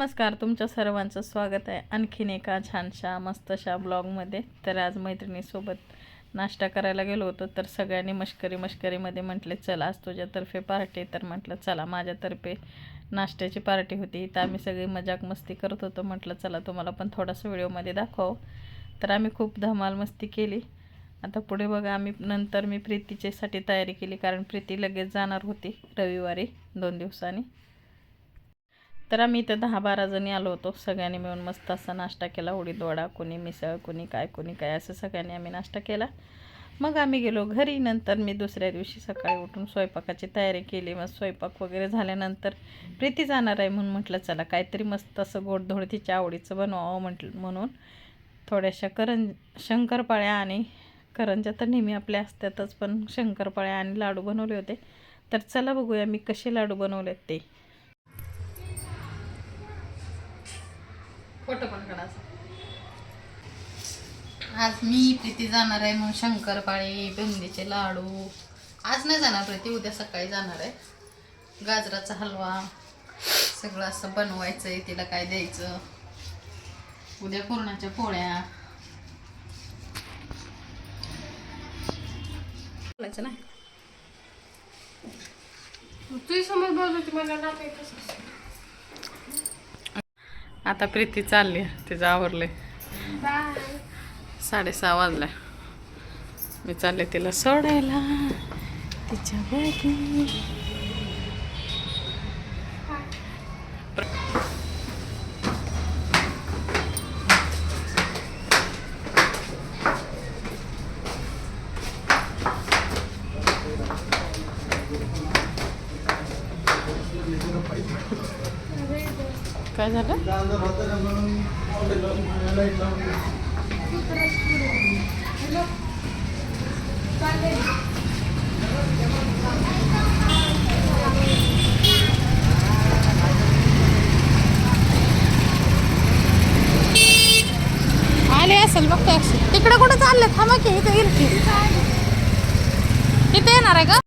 नमस्कार तुमच्या सर्वांचं स्वागत आहे आणखीन एका छानशा मस्तशा ब्लॉगमध्ये. तर आज मैत्रिणीसोबत नाश्ता करायला गेलो होतो तर सगळ्यांनी मश्करी मश्करीमध्ये म्हटले चला आज तुझ्यातर्फे पार्टी तर म्हटलं चला माझ्यातर्फे नाश्त्याची पार्टी होती. तर आम्ही सगळी मजाक मस्ती करत होतो. म्हटलं चला तुम्हाला पण थोडासा व्हिडिओमध्ये दाखवावं. तर आम्ही खूप धमाल मस्ती केली. आता पुढे बघा आम्ही नंतर मी प्रीतीच्यासाठी तयारी केली कारण प्रीती लगेच जाणार होती रविवारी दोन दिवसांनी. तर आम्ही इथं दहा बारा जणी आलो होतो. सगळ्यांनी मिळून मस्त असा नाश्ता केला. उडीद वडा कोणी मिसळ कोणी काय कोणी काय असं सगळ्यांनी आम्ही नाश्ता केला. मग आम्ही गेलो घरी. नंतर मी दुसऱ्या दिवशी सकाळी उठून स्वयंपाकाची तयारी केली. मग स्वयंपाक वगैरे झाल्यानंतर प्रीती जाणार आहे म्हणून म्हटलं चला काहीतरी मस्त असं गोडधोड तिच्या आवडीचं बनवावं म्हटलं म्हणून. थोड्याशा करं शंकरपाळ्या आणि करंजा तर नेहमी आपल्या असतातच पण शंकरपाळ्या आणि लाडू बनवले होते. तर चला बघूया मी कसे लाडू बनवलेत ते. फोटो पण काढायचा आज मी प्रीती जाणार आहे मग शंकरपाळी बुंदीचे लाडू. आज नाही जाणार प्रीती उद्या सकाळी जाणार आहे. गाजराचा हलवा सगळं असं बनवायचं आहे तिला काय द्यायचं. उद्या पुरणाच्या पोळ्या. नाही. तुझी समज बोलत मला नाक आता प्रीती चालली. तिचं आवरले साडेसहा वाजल्या. मी चालले तिला सोडायला. तिच्या बघी काय झालं? आले असेल बघ तिकडे कुठं चाललं? थांबा की इथे येईल की. इथे येणार आहे का?